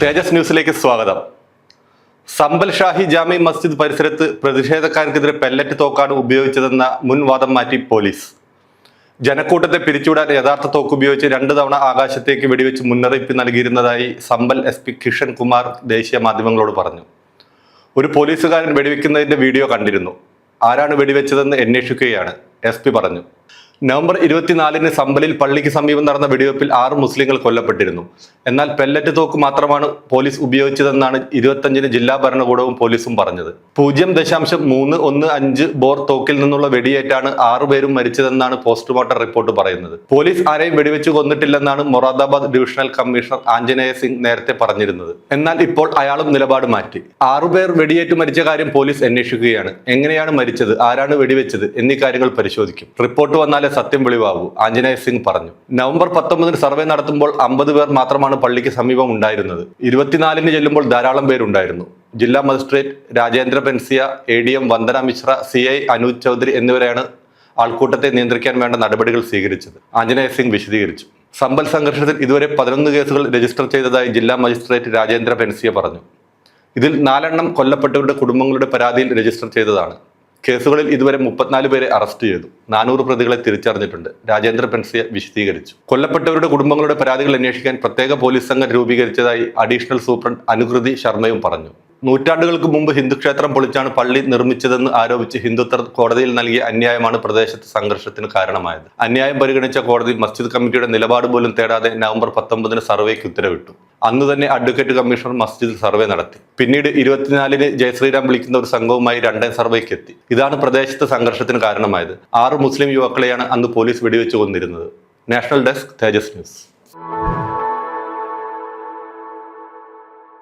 തേജസ് ന്യൂസിലേക്ക് സ്വാഗതം. സമ്പൽ ഷാഹി ജാമി മസ്ജിദ് പരിസരത്ത് പ്രതിഷേധക്കാർക്കെതിരെ പെല്ലറ്റ് തോക്കാണ് ഉപയോഗിച്ചതെന്ന മുൻവാദം മാറ്റി പോലീസ്. ജനക്കൂട്ടത്തെ പിരിച്ചുവിടാൻ യഥാർത്ഥ തോക്ക് ഉപയോഗിച്ച് രണ്ടു തവണ ആകാശത്തേക്ക് വെടിവെച്ച് മുന്നറിയിപ്പ് നൽകിയിരുന്നതായി സമ്പൽ എസ് പി കിഷൻ കുമാർ ദേശീയ മാധ്യമങ്ങളോട് പറഞ്ഞു. ഒരു പോലീസുകാരൻ വെടിവെക്കുന്നതിന്റെ വീഡിയോ കണ്ടിരുന്നു. ആരാണ് വെടിവെച്ചതെന്ന് അന്വേഷിക്കുകയാണ് എസ് പറഞ്ഞു. നവംബർ ഇരുപത്തിനാലിന് സമ്പലിൽ പള്ളിക്ക് സമീപം നടന്ന വെടിവെപ്പിൽ ആറ് മുസ്ലിങ്ങൾ കൊല്ലപ്പെട്ടിരുന്നു. എന്നാൽ പെല്ലറ്റ് തോക്ക് മാത്രമാണ് പോലീസ് ഉപയോഗിച്ചതെന്നാണ് ഇരുപത്തഞ്ചിന് ജില്ലാ ഭരണകൂടവും പോലീസും പറഞ്ഞത്. പൂജ്യം ദശാംശം മൂന്ന് ഒന്ന് അഞ്ച് ബോർ തോക്കിൽ നിന്നുള്ള വെടിയേറ്റാണ് ആറുപേരും മരിച്ചതെന്നാണ് പോസ്റ്റ്മോർട്ടം റിപ്പോർട്ട് പറയുന്നത്. പോലീസ് ആരെയും വെടിവെച്ച് കൊന്നിട്ടില്ലെന്നാണ് മൊറാദാബാദ് ഡിവിഷണൽ കമ്മീഷണർ ആഞ്ജനേയ സിംഗ് നേരത്തെ പറഞ്ഞിരുന്നത്. എന്നാൽ ഇപ്പോൾ അയാളും നിലപാട് മാറ്റി. ആറുപേർ വെടിയേറ്റ് മരിച്ച കാര്യം പോലീസ് അന്വേഷിക്കുകയാണ്. എങ്ങനെയാണ് മരിച്ചത്? ആരാണ് വെടിവെച്ചത്? എന്നീ കാര്യങ്ങൾ പരിശോധിക്കും. റിപ്പോർട്ട് വന്നാലേ സത്യം വെളിവാകൂ. ആഞ്ജനേയ സിംഗ് പറഞ്ഞു. നവംബർ പത്തൊമ്പതിന് സർവേ നടത്തുമ്പോൾ അമ്പത് പേർ മാത്രമാണ് പള്ളിക്ക് സമീപം ഉണ്ടായിരുന്നത്. ഇരുപത്തിനാലിന് ചെല്ലുമ്പോൾ ധാരാളം പേരുണ്ടായിരുന്നു ജില്ലാ magistrate Rajendra Pensiya A D M Vandana Mishra C I Anuj Chaudhary എന്നിവരെയാണ് ആൾക്കൂട്ടത്തെ നിയന്ത്രിക്കാൻ വേണ്ട നടപടികൾ സ്വീകരിച്ചത്. ആഞ്ജനേയ സിംഗ് വിശദീകരിച്ചു. സമ്പൽ സംഘർഷത്തിൽ ഇതുവരെ പതിനൊന്ന് കേസുകൾ രജിസ്റ്റർ ചെയ്തതായി ജില്ലാ മജിസ്ട്രേറ്റ് രാജേന്ദ്ര പെൻസിയ പറഞ്ഞു. ഇതിൽ നാലെണ്ണം കൊല്ലപ്പെട്ടവരുടെ കുടുംബങ്ങളുടെ പരാതിയിൽ രജിസ്റ്റർ ചെയ്തതാണ്. കേസുകളിൽ ഇതുവരെ മുപ്പത്തിനാല് പേരെ അറസ്റ്റ് ചെയ്തു. നാനൂറ് പ്രതികളെ തിരിച്ചറിഞ്ഞിട്ടുണ്ട്. രാജേന്ദ്ര പെൻസിയ വിശദീകരിച്ചു. കൊല്ലപ്പെട്ടവരുടെ കുടുംബങ്ങളുടെ പരാതികൾ അന്വേഷിക്കാൻ പ്രത്യേക പോലീസ് സംഘം രൂപീകരിച്ചതായി അഡീഷണൽ സൂപ്രണ്ട് അനുകൃതി ശർമ്മയും പറഞ്ഞു. നൂറ്റാണ്ടുകൾക്ക് മുമ്പ് ഹിന്ദുക്ഷേത്രം പൊളിച്ചാണ് പള്ളി നിർമ്മിച്ചതെന്ന് ആരോപിച്ച് ഹിന്ദുത്വ കോടതിയിൽ നൽകിയ അന്യായമാണ് പ്രദേശത്ത് സംഘർഷത്തിന് കാരണമായത്. അന്യായം പരിഗണിച്ച കോടതി മസ്ജിദ് കമ്മിറ്റിയുടെ നിലപാട് പോലും തേടാതെ നവംബർ പത്തൊമ്പതിന് സർവേക്ക് ഉത്തരവിട്ടു. അന്ന് തന്നെ അഡ്വക്കേറ്റ് കമ്മീഷണർ മസ്ജിദിൽ സർവേ നടത്തി. പിന്നീട് ഇരുപത്തിനാലിന് ജയശ്രീരാം വിളിക്കുന്ന ഒരു സംഘവുമായി രണ്ടാം സർവേക്ക് എത്തി. ഇതാണ് പ്രദേശത്ത് സംഘർഷത്തിന് കാരണമായത്. ആറ് മുസ്ലിം യുവാക്കളെയാണ് അന്ന് പോലീസ് വെടിവെച്ച് കൊന്നിരുന്നത്. National desk Tejas news.